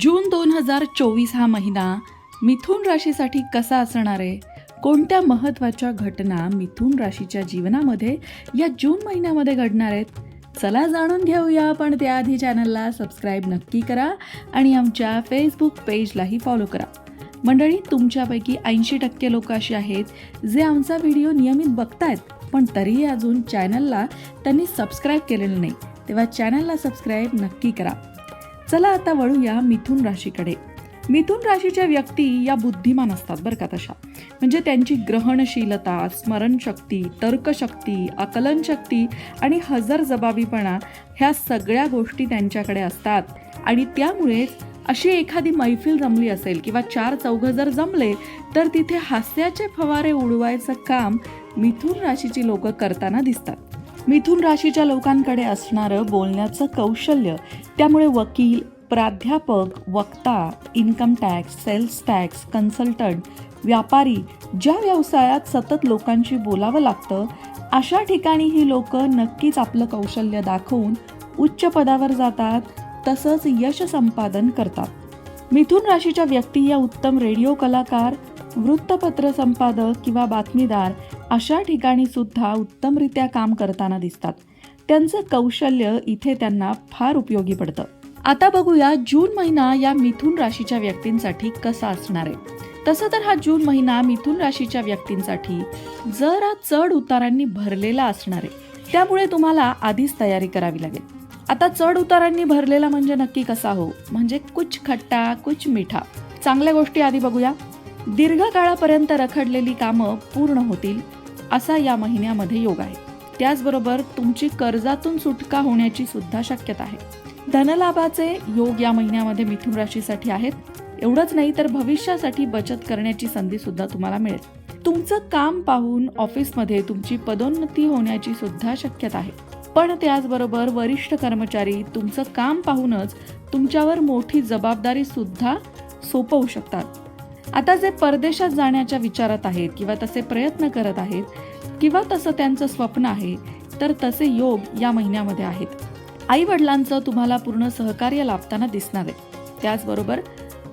जून दोन हजार चोवीस हा महिना मिथुन राशीसाठी कसा असणार आहे? कोणत्या महत्त्वाच्या घटना मिथुन राशीच्या जीवनामध्ये या जून महिन्यामध्ये घडणार आहेत? चला जाणून घेऊया पण त्याआधी चॅनलला सबस्क्राईब नक्की करा आणि आमच्या फेसबुक पेजलाही फॉलो करा. मंडळी तुमच्यापैकी ऐंशी टक्के लोक अशी आहेत जे आमचा व्हिडिओ नियमित बघतायत पण तरीही अजून चॅनलला त्यांनी सबस्क्राईब केलेलं नाही. तेव्हा चॅनलला सबस्क्राईब नक्की करा. चला आता वळूया मिथुन राशीकडे. मिथुन राशीच्या व्यक्ती या बुद्धिमान असतात बरं का तशा. म्हणजे त्यांची ग्रहणशीलता स्मरणशक्ती तर्कशक्ती आकलनशक्ती आणि हजर जबाबीपणा ह्या सगळ्या गोष्टी त्यांच्याकडे असतात. आणि त्यामुळेच अशी एखादी मैफिल जमली असेल किंवा चार चौघं जर जमले तर तिथे हास्याचे फवारे उडवायचं काम मिथुन राशीची लोक करताना दिसतात. मिथुन राशीच्या लोकांकडे असणारं बोलण्याचं कौशल्य. त्यामुळे वकील प्राध्यापक वक्ता income tax sales tax consultant व्यापारी ज्या व्यवसायात सतत लोकांशी बोलावं लागतं अशा ठिकाणी ही लोक नक्कीच आपलं कौशल्य दाखवून उच्च पदावर जातात तसंच यश संपादन करतात. मिथुन राशीच्या व्यक्ती या उत्तम रेडिओ कलाकार वृत्तपत्र संपादक किंवा बातमीदार अशा ठिकाणी सुद्धा उत्तमरित्या काम करताना दिसतात. त्यांचं कौशल्य इथे त्यांना फार उपयोगी पडतं. आता बघूया जून महिना या मिथुन राशीच्या व्यक्तींसाठी कसा असणार आहे. तसं तर हा जून महिना मिथुन राशीच्या व्यक्तींसाठी जरा चढ उतारांनी भरलेला असणार आहे. त्यामुळे तुम्हाला आधीच तयारी करावी लागेल. आता चढ उतारांनी भरलेला म्हणजे नक्की कसा हो? म्हणजे कुछ खट्टा कुछ मिठा. चांगल्या गोष्टी आधी बघूया. दीर्घकाळापर्यंत रखडलेली कामं पूर्ण होतील असा या महिन्यामध्ये योग आहे. त्याचबरोबर तुमची कर्जातून सुटका होण्याची सुद्धा शक्यता आहे. धनलाभाचे योग या महिन्यामध्ये मिथुन राशीसाठी आहेत. एवढंच नाही तर भविष्यासाठी बचत करण्याची संधी सुद्धा तुम्हाला मिळेल. तुमचं काम पाहून ऑफिसमध्ये तुमची पदोन्नती होण्याची सुद्धा शक्यता आहे. पण त्याचबरोबर वरिष्ठ कर्मचारी तुमचं काम पाहूनच तुमच्यावर मोठी जबाबदारी सुद्धा सोपवू शकतात. आता जे परदेशात जाण्याच्या विचारात आहेत किंवा तसे प्रयत्न करत आहेत किंवा तसं त्यांचं स्वप्न आहे तर तसे योग या महिन्यामध्ये आहेत. आई वडिलांचं तुम्हाला पूर्ण सहकार्य लाभताना दिसणार आहे. त्याचबरोबर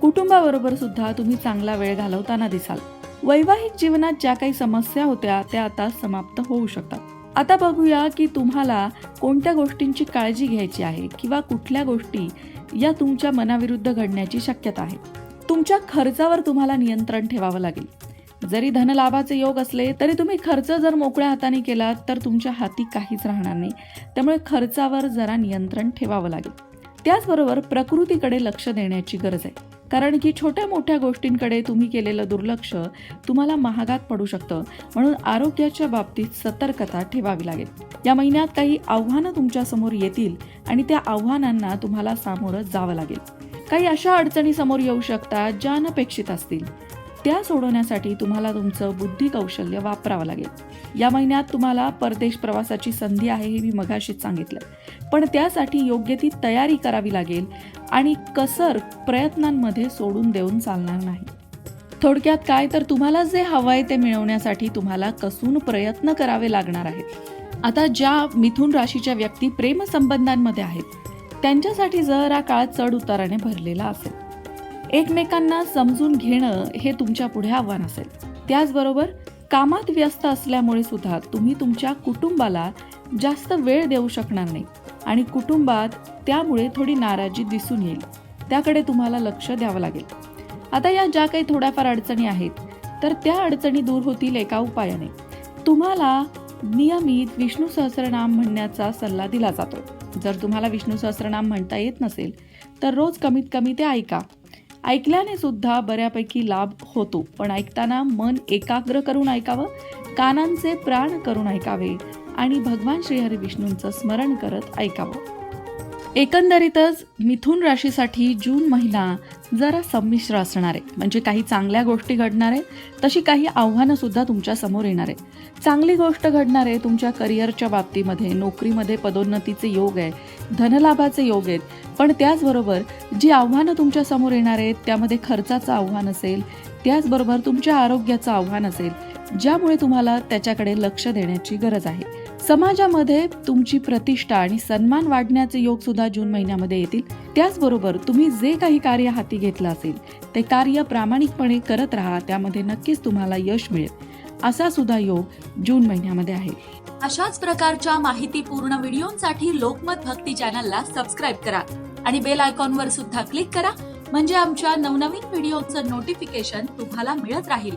कुटुंबाबरोबर सुद्धा तुम्ही चांगला वेळ घालवताना दिसाल. वैवाहिक जीवनात ज्या काही समस्या होत्या त्या आता समाप्त होऊ शकतात. आता बघूया की तुम्हाला कोणत्या गोष्टींची काळजी घ्यायची आहे किंवा कुठल्या गोष्टी या तुमच्या मनाविरुद्ध घडण्याची शक्यता आहे. तुमच्या खर्चावर तुम्हाला नियंत्रण ठेवावं लागेल. जरी धनलाभाचे योग असले तरी तुम्ही खर्च जर मोकळ्या हाताने केलात तर तुमच्या हाती काहीच राहणार नाही. त्यामुळे खर्चावर जरा नियंत्रण ठेवावं लागेल. त्याचबरोबर प्रकृतीकडे लक्ष देण्याची गरज आहे. कारण की छोट्या मोठ्या गोष्टींकडे तुम्ही केलेलं दुर्लक्ष तुम्हाला महागात पडू शकतं. म्हणून आरोग्याच्या बाबतीत सतर्कता ठेवावी लागेल. या महिन्यात काही आव्हानं तुमच्यासमोर येतील आणि त्या आव्हानांना तुम्हाला सामोरं जावं लागेल. काही अशा अडचणी समोर येऊ शकतात ज्या अनपेक्षित असतील. त्या सोडवण्यासाठी तुम्हाला तुमचं बुद्धी कौशल्य वापरावं लागेल. या महिन्यात तुम्हाला परदेश प्रवासाची संधी आहे हे मी मगाशीच सांगितलं. पण त्यासाठी योग्य ती तयारी करावी लागेल आणि कसर प्रयत्नांमध्ये सोडून देऊन चालणार नाही. थोडक्यात काय तर तुम्हाला जे हवं आहे ते मिळवण्यासाठी तुम्हाला कसून प्रयत्न करावे लागणार आहेत. आता ज्या मिथुन राशीच्या व्यक्ती प्रेमसंबंधांमध्ये आहेत त्यांच्यासाठी जरा काळ चढ उताराने भरलेला असेल. एकमेकांना समजून घेणं हे तुमच्यापुढे आव्हान असेल. त्याचबरोबर कामात व्यस्त असल्यामुळे सुद्धा तुम्ही तुमच्या कुटुंबाला जास्त वेळ देऊ शकणार नाही आणि कुटुंबात त्यामुळे थोडी नाराजी दिसून येईल. त्याकडे तुम्हाला लक्ष द्यावं लागेल. आता या ज्या काही थोड्याफार अडचणी आहेत तर त्या अडचणी दूर होतील एका उपायाने. तुम्हाला नियमित विष्णू सहस्रनाम म्हणण्याचा सल्ला दिला जातो. जर तुम्हाला विष्णू सहस्रनाम म्हणता येत नसेल तर रोज कमीत कमी ते ऐका. ऐकल्याने सुद्धा बऱ्यापैकी लाभ होतो पण ऐकताना मन एकाग्र करून ऐकावं कानांचे प्राण करून ऐकावे आणि भगवान श्रीहरी विष्णूंचं स्मरण करत ऐकावं. एकंदरीतच मिथुन राशीसाठी जून महिना जरा संमिश्र असणार आहे. म्हणजे काही चांगल्या गोष्टी घडणार आहे तशी काही आव्हानं सुद्धा तुमच्यासमोर येणार आहे. चांगली गोष्ट घडणार आहे तुमच्या करिअरच्या बाबतीमध्ये नोकरीमध्ये पदोन्नतीचे योग आहे धनलाभाचे योग आहेत. पण त्याचबरोबर जी आव्हानं तुमच्यासमोर येणार आहेत त्यामध्ये खर्चाचं आव्हान असेल त्याचबरोबर तुमच्या आरोग्याचं आव्हान असेल ज्यामुळे तुम्हाला त्याच्याकडे लक्ष देण्याची गरज आहे. समाजामध्ये तुमची प्रतिष्ठा आणि सन्मान वाढण्याचे योग सुद्धा जून महिन्यामध्ये येतील. त्याचबरोबर तुम्ही जे काही कार्य हाती घेतलं असेल ते कार्य प्रामाणिकपणे करत राहा त्यामध्ये नक्कीच तुम्हाला यश मिळेल. असा सुद्धा योग जून महिन्यामध्ये आहे. अशाच प्रकारच्या माहितीपूर्ण व्हिडिओंसाठी लोकमत भक्ती चॅनलला सबस्क्राईब करा आणि बेल आयकॉनवर सुद्धा क्लिक करा म्हणजे आमच्या नवनवीन व्हिडिओचं नोटिफिकेशन तुम्हाला मिळत राहील.